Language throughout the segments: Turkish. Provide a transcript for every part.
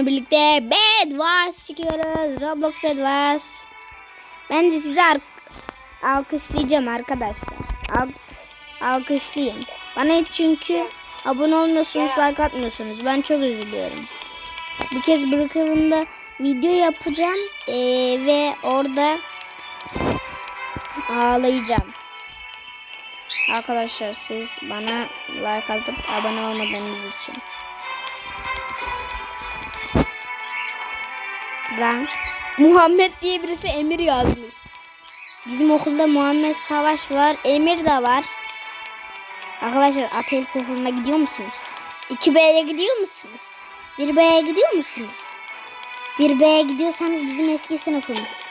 birlikte Bed Wars çıkıyoruz. Roblox Bed Wars. Ben de size ar- alkışlayacağım arkadaşlar. Al- alkışlayın. Bana hiç çünkü abone olmuyorsunuz, like atmıyorsunuz. Ben çok üzülüyorum. Bir kez Brookhaven'da video yapacağım ee, ve orada ağlayacağım. Arkadaşlar siz bana like atıp abone olmadığınız için. Lan Muhammed diye birisi Emir yazmış. Bizim okulda Muhammed Savaş var. Emir de var. Arkadaşlar Atel okuluna gidiyor musunuz? 2B'ye gidiyor musunuz? 1B'ye gidiyor musunuz? 1B'ye gidiyorsanız bizim eski sınıfımız.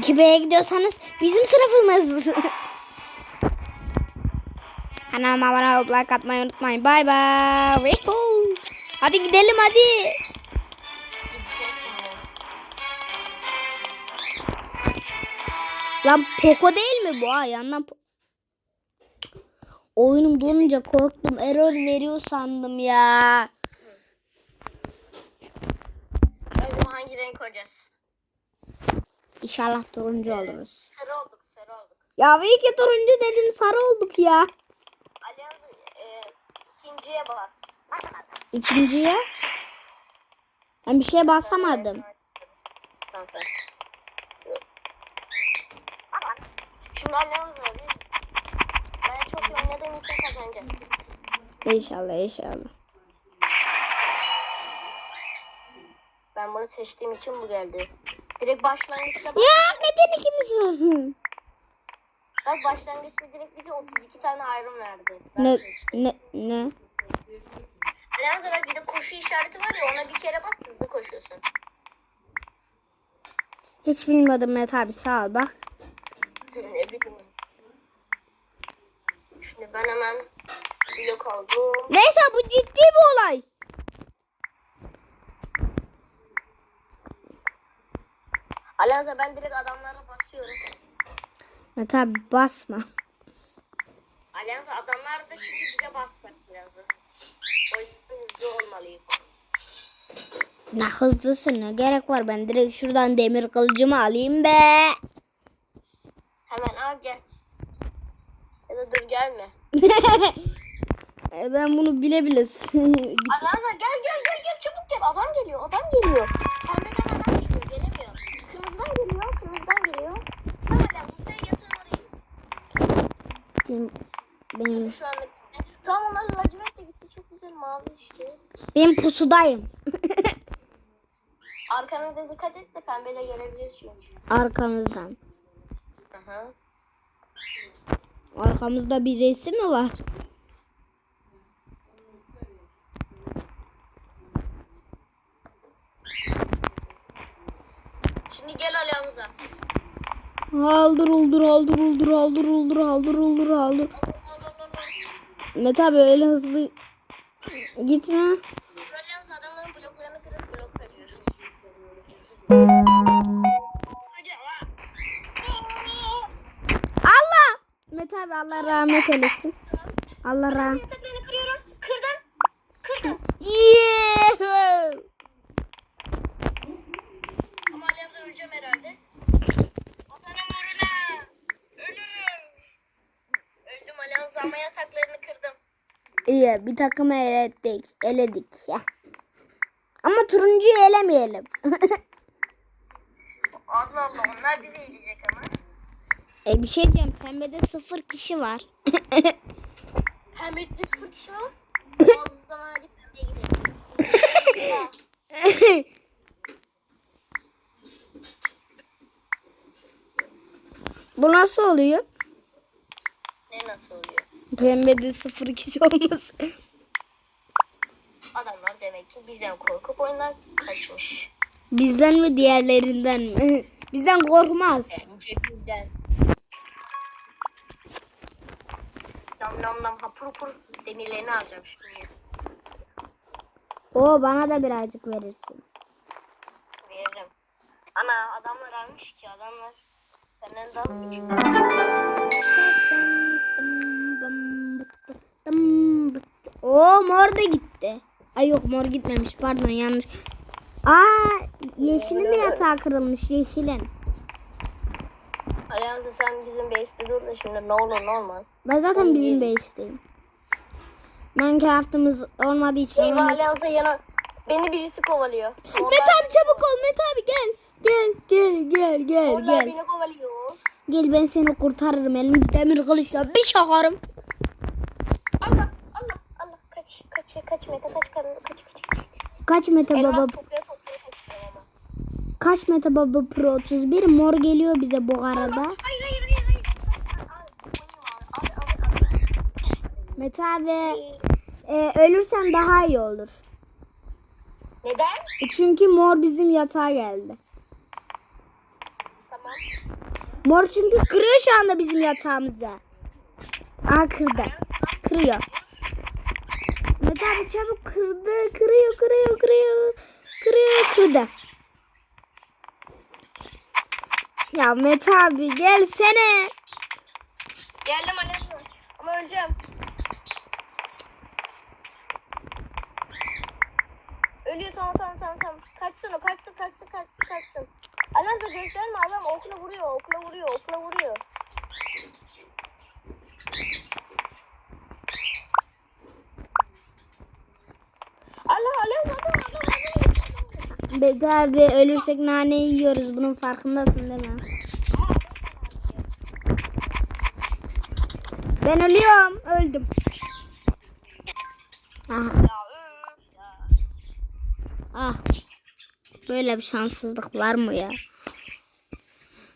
2B'ye gidiyorsanız bizim sınıfımız. Kanalıma abone olup like atmayı unutmayın. Bay. Woohoo. Hadi gidelim hadi. Lan Poco değil mi bu ha? Yandan Oyunum donunca korktum. Error veriyor sandım ya. Acaba hangi renk olacağız? İnşallah turuncu oluruz. Sarı olduk, sarı olduk. Ya iyi ki turuncu dedim sarı olduk ya. Allianz e, ikinciye bas. İkinciye. Ben bir şeye basamadım. Tamam, tamam. Şimdi Allianz'la biz ben çok iyi oynadığım için kazanacağız. İnşallah inşallah. Ben bunu seçtiğim için bu geldi. Direkt başlangıçta. Ya neden ikimiz var? Bak başlangıçta direkt bize 32 tane ayrım verdi. Ben Ne seçtim. ne ne? Allianz'da bak bir de koşu işareti var ya ona bir kere bak hızlı koşuyorsun. Hiç bilmiyordum Mehmet abi sağ ol bak. Ne bileyim. Şimdi ben hemen blok aldım. Neyse bu ciddi bir olay. Allianz'a ben direkt adamlara basıyorum. Mehmet abi basma. Allianz'a adamlar da şimdi bize basmak lazım. O yüzden hızlı olmalıyım. Ne hızlısın ne gerek var ben direkt şuradan demir kılıcımı alayım be. Hemen al gel. Ya da dur gelme. E, ben bunu bile bile Allianz'a gel gel gel gel çabuk gel. Adam geliyor adam geliyor. Pembeden adam geliyor gelemiyor. Kırmızıdan geliyor kırmızıdan geliyor. Tamam Allianz sen yatağın oraya git. benim, benim, Şu anda Tamam onlar lacivert de gitti. Çok güzel mavi işte. benim pusudayım. Arkana da dikkat et de pembeyle gelebilir çünkü. Arkamızdan. Aha. Arkamızda bir resim mi var? Şimdi gel Allianz'a. Haldır uldur haldır uldur haldır uldur haldır uldur haldır. Mete abi öyle hızlı gitme. Mete abi Allah rahmet eylesin. Allah rahmet. Yataklarını kırıyorum. Kırdım. Kırdım. Yeah! Ama Allianz'a öleceğim herhalde. Atarım uğruna. Ölürüm. Öldüm Allianz ama yataklarını kırdım. İyi bir takımı eledik. Eledik ya. Ama turuncuyu elemeyelim. Allah Allah onlar bizi yiyecek ama. E bir şey diyeceğim. Pembede sıfır kişi var. Pembetli sıfır kişi var. o zaman hadi pembeye gidelim. Bu nasıl oluyor? ne nasıl oluyor? Pembede sıfır kişi olması. Adamlar demek ki bizden korkup oyundan kaçmış. Bizden mi diğerlerinden mi? Bizden korkmaz. Bence bizden. Nam hapur hapur demirlerini alacağım şimdi. O bana da birazcık verirsin. Veririm. Ana adamlar almış ki adamlar. Senden daha küçük? O mor da gitti. Ay yok mor gitmemiş pardon yanlış. Aa yeşilin de yatağı kırılmış yeşilin. Sen bizim base'de dur da şimdi ne olur ne olmaz. Ben zaten bizim base'teyim. Minecraft'ımız olmadığı için Eyvah Alianza yana beni birisi kovalıyor. Onlar, abi çabuk ol Mete abi gel. Gel gel gel gel onlar gel. beni kovalıyor. Gel ben seni kurtarırım elimde demir kılıçla bir şakarım. Allah Allah Allah kaç kaç kaç Mete kaç kaç kaç kaç. kaç. Kaç Mete Elmas baba kaçıyorum ama. Kaç Mete baba pro 31 mor geliyor bize bu arada. Hayır hayır hayır hayır. Abi, abi, e, ölürsen daha iyi olur. Neden? Çünkü mor bizim yatağa geldi. Tamam. Mor çünkü kırıyor şu anda bizim yatağımızı. Aa kırdı. Kırıyor. Mete abi çabuk kırdı. Kırıyor kırıyor kırıyor. Kırıyor kırdı. Ya Mete abi gelsene. Geldim Alianza. Ama öleceğim. Ölüyor tamam tamam tamam tamam. Kaçsın o kaçsın kaçsın kaçsın kaçsın. Alianza gösterme adam okla vuruyor okla vuruyor okla vuruyor. Allah Alianza adam adam adam. Mete abi ölürsek nane yiyoruz. Bunun farkındasın değil mi? Ben ölüyorum. Öldüm. Aha. Ah. Böyle bir şanssızlık var mı ya?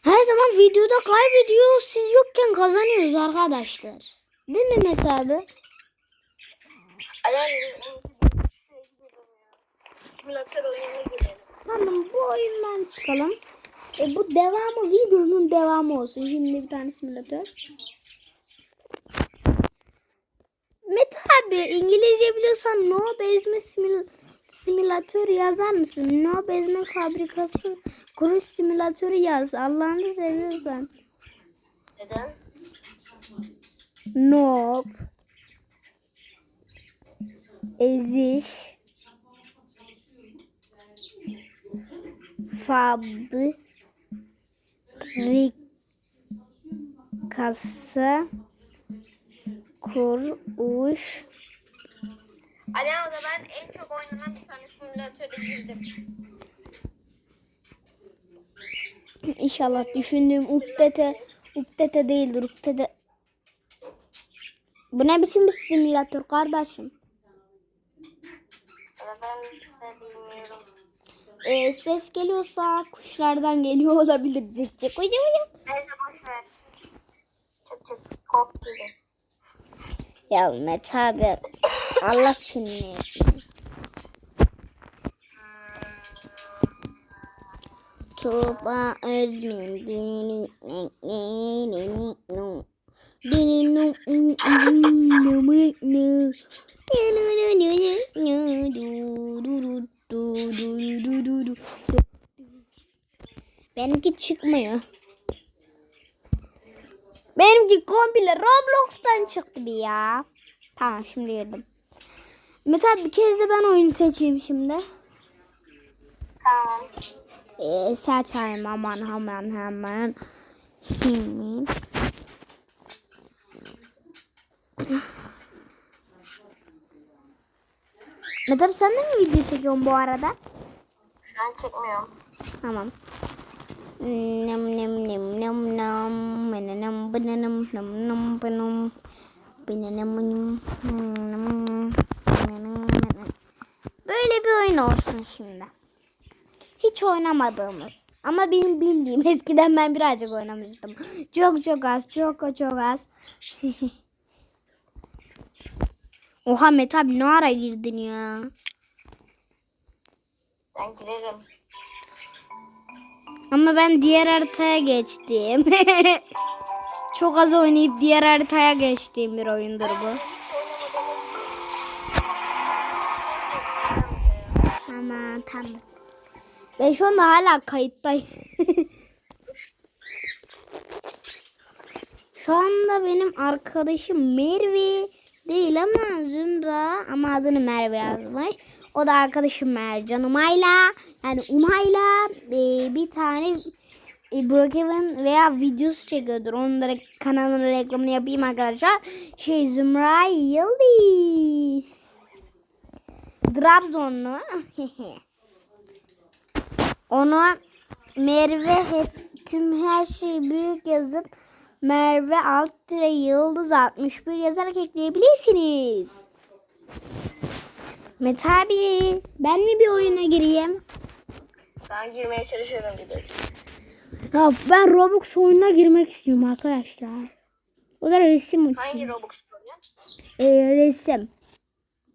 Her zaman videoda kaybediyoruz. Siz yokken kazanıyoruz arkadaşlar. Değil mi Mete abi? Simülatör oyununa girelim. Tamam bu oyundan çıkalım. E, bu devamı videonun devamı olsun. Şimdi bir tane simülatör. Mete abi İngilizce biliyorsan no bezme simül simülatör yazar mısın? No bezme fabrikası kuruş simülatörü yaz. Allah'ını seviyorsan. Neden? Nope. Eziş. Fabrikası. Kuruş. Alianza ben en çok oynanan bir tane simülatöre girdim. İnşallah düşündüğüm update update değildir. Update. Bu ne biçim bir simülatör kardeşim? Ben bilmiyorum. Ee, ses geliyorsa kuşlardan geliyor olabilir. Cık cık ucu ucu. Neyse boş ver. Çık çık kop gibi. Ya Mete abi Allah seni. Tuğba Özmin dinini dinini nu dinini nu Benimki çıkmıyor. Benimki komple Roblox'tan çıktı bir ya. Tamam şimdi girdim. Abi bir kez de ben oyunu seçeyim şimdi. Tamam. Ee, seçeyim aman hemen hemen. Hemen. Abi sen de mi video çekiyorsun bu arada? Şu an çekmiyorum. Tamam. Nem nem nem nem nem nem nem nem bananam nem Böyle bir oyun olsun şimdi. Hiç oynamadığımız ama benim bildiğim eskiden ben birazcık oynamıştım. Çok çok az, çok çok az. Oha Mete abi ne ara girdin ya? Ben girerim. Ama ben diğer haritaya geçtim. Çok az oynayıp diğer haritaya geçtiğim bir oyundur bu. Tamam tamam. Ben şu anda hala kayıttayım. şu anda benim arkadaşım Merve değil ama Zümra ama adını Merve yazmış. O da arkadaşım Mercan Umay'la yani Umay'la e, bir tane e, Brookhaven veya videosu çekiyordur. Onun da kanalının reklamını yapayım arkadaşlar. Şey Zümra Yıldız. Trabzonlu. Onu Merve hep tüm her şeyi büyük yazıp Merve alt tire yıldız 61 yazarak ekleyebilirsiniz. Mete abi ben mi bir oyuna gireyim? Ben girmeye çalışıyorum bir dakika. Ya ben Roblox oyununa girmek istiyorum arkadaşlar. O da resim için. Hangi Robux oynuyor? Ee, resim.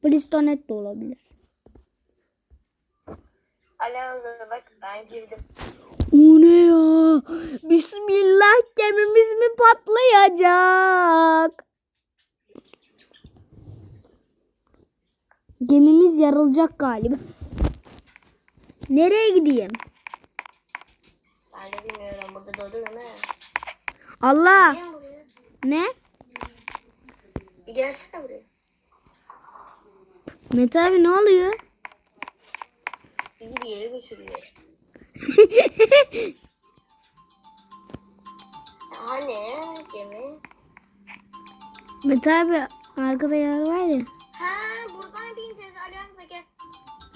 Blistonet de olabilir. Alianza'da bak ben girdim. O ne ya? Bismillah gemimiz mi patlayacak? Gemimiz yarılacak galiba. Nereye gideyim? Ben de bilmiyorum burada doğdu değil mi? Allah. Ne? Bir gelsene buraya. Mete abi ne oluyor? Bizi bir yere götürüyor. Hani gemi? Mete abi arkada yer var ya. Ha buradan bineceğiz Alianza gel.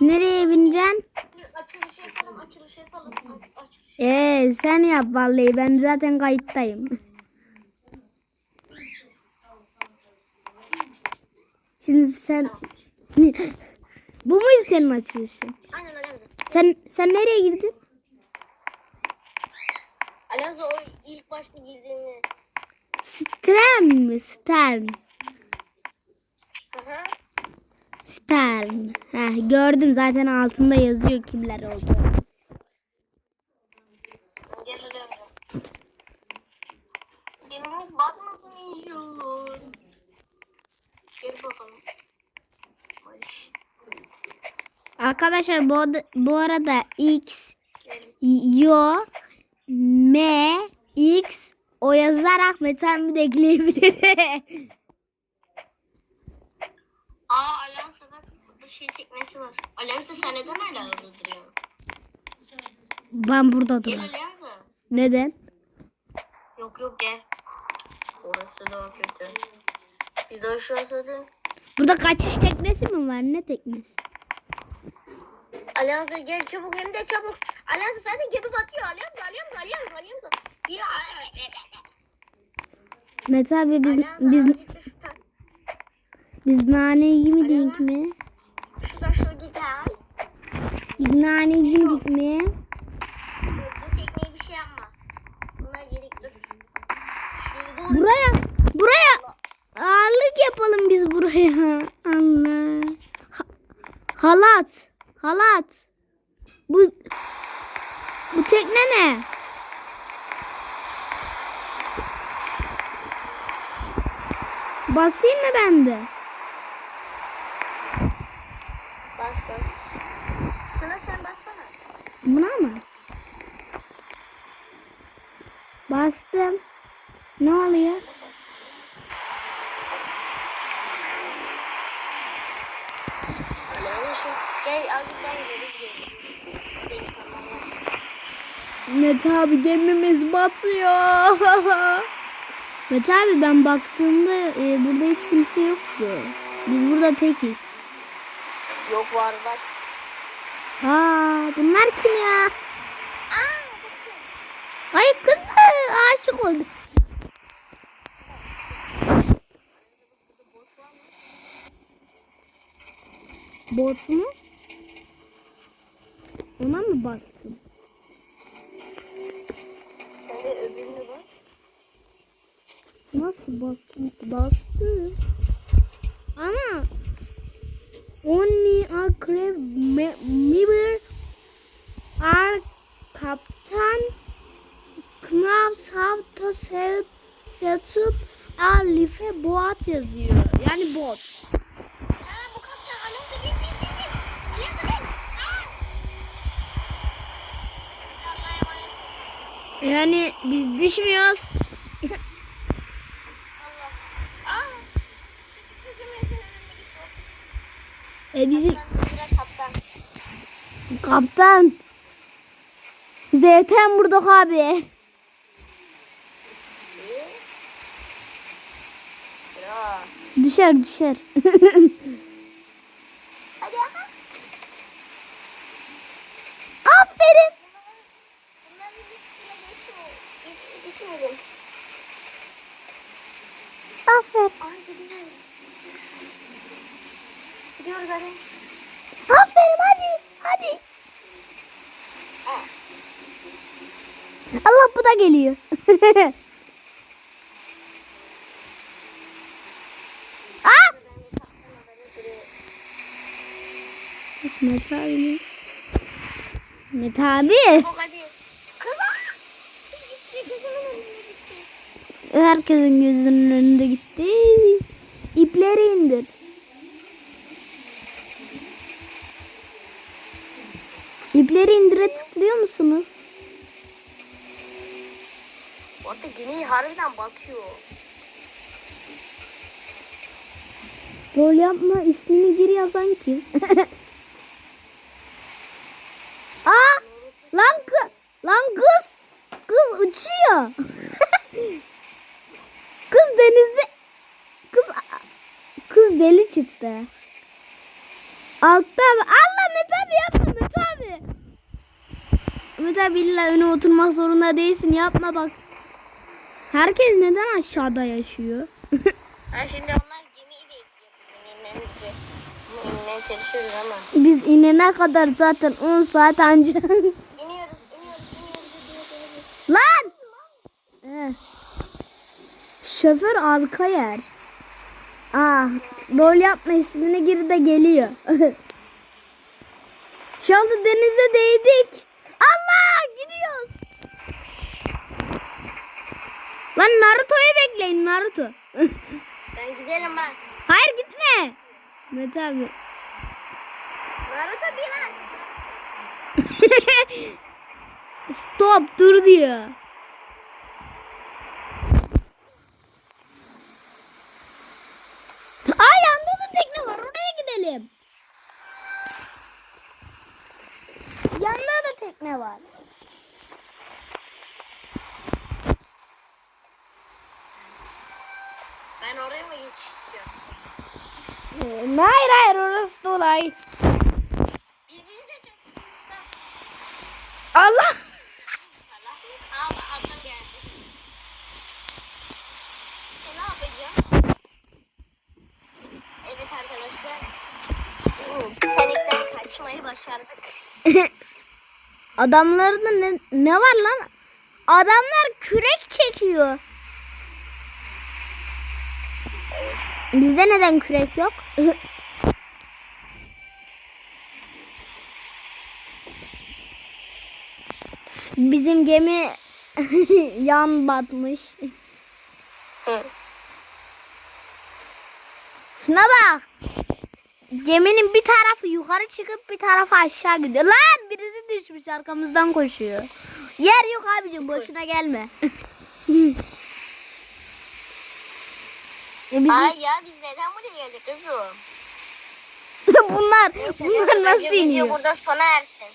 Nereye bineceksin? Açılış yapalım açılış yapalım. Açılış. Ee, sen yap vallahi ben zaten kayıttayım. Şimdi sen Bu muydu senin açılışın? Aynen Alianza. Sen sen nereye girdin? Alianza o ilk başta girdiğini. Stern mi? Stern. Hı. Stern. Heh, gördüm zaten altında yazıyor kimler oldu. Gel Alianza. Gemimiz batmasın inşallah. Gel bakalım. Ay, Arkadaşlar bu, bu arada X. Yo M X o yazarak Metan de ekleyebilir. Aa Alianza bak burada şey teknesi var. Alianza sen neden hala orada duruyorsun? ben burada Gel duruyorum. Alianza. Neden? Yok yok gel. Orası daha kötü. Bir daha şu asadı. Burada kaçış teknesi mi var? Ne teknesi? Alianza gel çabuk hem de çabuk. Alianza sen de gemi batıyor. Alianza Alianza Alianza Alianza. Ya. Mete abi biz Alianza biz şuradan. biz nane yemedik mi? Şuradan şöyle gider. Biz nane yemedik mi? Bu tekneye bir şey yapma. Bunlar. Şuraya doğru. Buraya buraya ağırlık yapalım biz buraya. Allah. Ha- halat. Halat. Bu bu tekne ne? Basayım mı ben de? Bas bas. Şuna sen bassana. Buna mı? Bastım. Ne oluyor? Gel azıcık ileri gidelim. Benim tamam. Mete abi gemimiz batıyor. Mete abi ben baktığımda e, burada hiç kimse yoktu. Biz burada tekiz. Yok var bak. Aa bunlar kim ya? Aa. Ay kız aşık oldu. Bot mu? Ona mı bastın? Nasıl bastım? Bastım. Ama Only akrep me- member are kaptan Knaps have to set, set up a life boat yazıyor. Yani bot. Ha bu kaptan Alianza bin bin bin bin. Alianza bin. Aa. Allah'a emanet. Yani biz düşmüyoruz. Allah. Aa. Çocuk kızım yüzünün önünde gitti. E bizim kaptan Kaptan. Zaten vurduk abi. Düşer düşer. Aferin. Gitmedim. Aferin. Gidiyoruz. Hadi. Aferin hadi. Hadi. Ha. Allah bu da geliyor. Aa! Mete abi mi? Mete abi. Herkesin gözünün önünde gitti. İpleri indir. İpleri indire tıklıyor musunuz? Orada gemi harbiden batıyor. Rol yapma ismini gir yazan kim? Aa! Lan kız, lan kız, kız uçuyor. kız denizde, kız, kız deli çıktı. Altta, Allah Mete abi yapma Mete abi. Mete abi illa öne oturmak zorunda değilsin yapma bak. Herkes neden aşağıda yaşıyor? Ha şimdi onlar gemiyi bekliyor. İnmeye çalışıyoruz ama. Biz inene kadar zaten 10 saat anca. İniyoruz, iniyoruz, iniyoruz, iniyoruz, iniyoruz. Lan! Eh. Şoför arka yer. Ah, rol yapma ismini gir de geliyor. Şu anda denize değdik. Allah gidiyoruz. Lan Naruto'yu bekleyin Naruto. Ben gidelim ben. Hayır gitme. Mete abi. Naruto bir lan. Stop dur diyor. Aa yanda da tekne var oraya gidelim. Yanda da tekne var. Ben oraya mı geçiş istiyorum? Ee, hayır hayır orası dolay. Allah. İnşallah. Aa adam geldi. E, ne yapacağım? Evet arkadaşlar. Panikten kaçmayı başardık. Adamlarda ne, ne var lan? Adamlar kürek çekiyor. Bizde neden kürek yok? Bizim gemi yan batmış. Hı. Şuna bak. Geminin bir tarafı yukarı çıkıp bir tarafı aşağı gidiyor. Lan birisi düşmüş arkamızdan koşuyor. Yer yok abicim boşuna gelme. Bizim- Ay ya biz neden buraya geldik kızım? bunlar bunlar nasıl Video iniyor? burada sona ersin.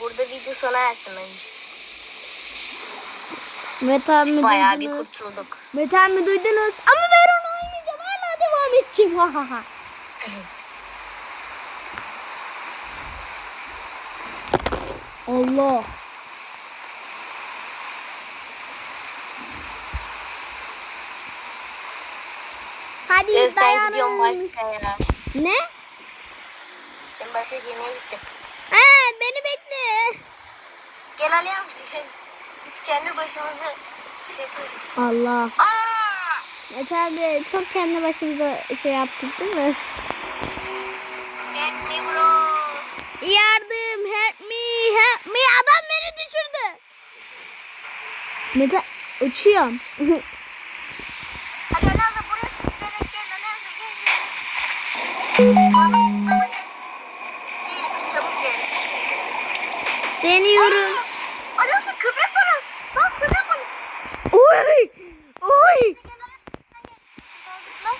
Burada video sona ersin bence. Meta mi Bayağı bir kurtulduk. Meta mi duydunuz? Ama ben onu edeceğim. Ha ha ha. Allah. Hadi ben gidiyorum dayanın. başka ya. Ne? Ben başka gemiye gittim. Ee, beni bekle. Gel Allianz. Biz kendi başımızı şey yapıyoruz. Allah. Aa! Mete abi çok kendi başımıza şey yaptık değil mi? Help me bro. Yardım help me help me adam beni düşürdü. Mete uçuyorum. Hadi Allianz'a buraya sürünerek gel gel. Gel çabuk gel. Deniyorum. Allianz'a köpek balığı. Lan köpek balığı. Oy! Oy! Gel Allianz'a gel. Şuradan zıpla.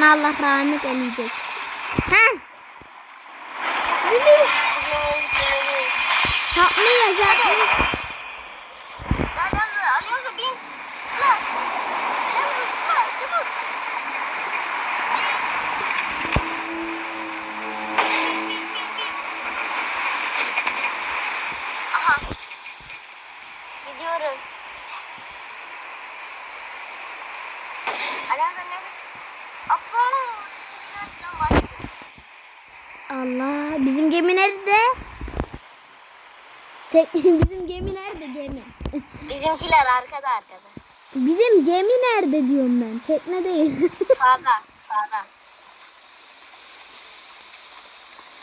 Bana Allah rahmet eleyecek. Heh. Bibi. Haklıyız haklıyız. Bizim gemi nerede? Tek, bizim gemi nerede gemi? Bizimkiler arkada arkada. Bizim gemi nerede diyorum ben. Tekne değil. Sağda sağda.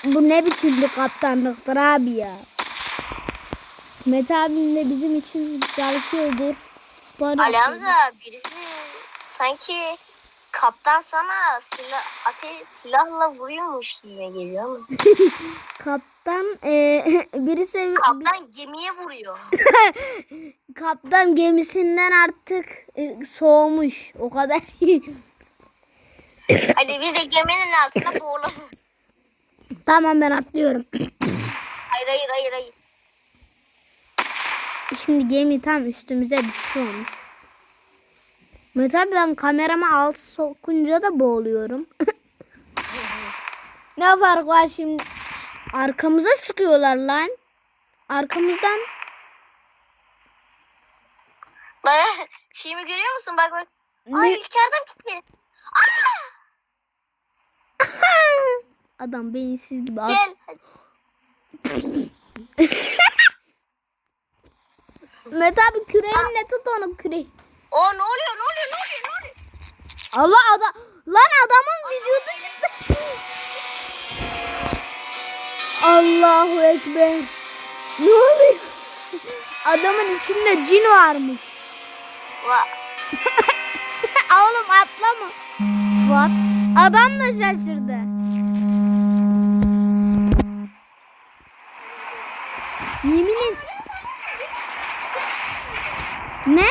Bu ne biçim bir kaptanlıktır abi ya. Mete abim de bizim için çalışıyordur. Spor yapıyor. Alamza birisi sanki kaptan sana silah ate silahla vuruyormuş gibi geliyor ama. Kaptan e, birisi Kaptan gemiye vuruyor. kaptan gemisinden artık e, soğumuş. O kadar. Hadi biz de geminin altında boğulalım. tamam ben atlıyorum. Hayır hayır hayır hayır. Şimdi gemi tam üstümüze düşüyormuş. Mete abi ben kameramı alt sokunca da boğuluyorum. ne fark var şimdi? Arkamıza sıkıyorlar lan. Arkamızdan. Bak şeyimi görüyor musun? Bak bak. Ne- Ay ilk yardım kiti. Adam beyinsiz gibi. Gel. Mete abi küreğinle tut onu küreği. O ne oluyor ne oluyor ne oluyor ne oluyor? Allah adam. Lan adamın vücudu çıktı. Allahu Ekber. Ne oluyor? Adamın içinde cin varmış. Va Oğlum atlama. What? Adam da şaşırdı. Yemin et. Ne?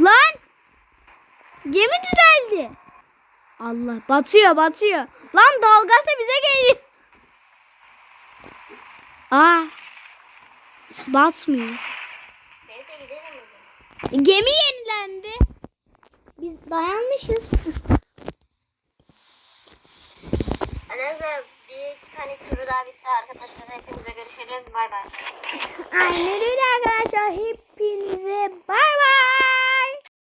Lan! Gemi düzeldi. Allah batıyor batıyor. Lan dalgası bize geliyor. Aa. Batmıyor. Neyse gidelim o zaman. Gemi yenilendi. Biz dayanmışız. Alamza bir Titanic turu daha bitti arkadaşlar. Hepinize görüşürüz. Bay bay. Aynen öyle arkadaşlar. Hepinize bay bay.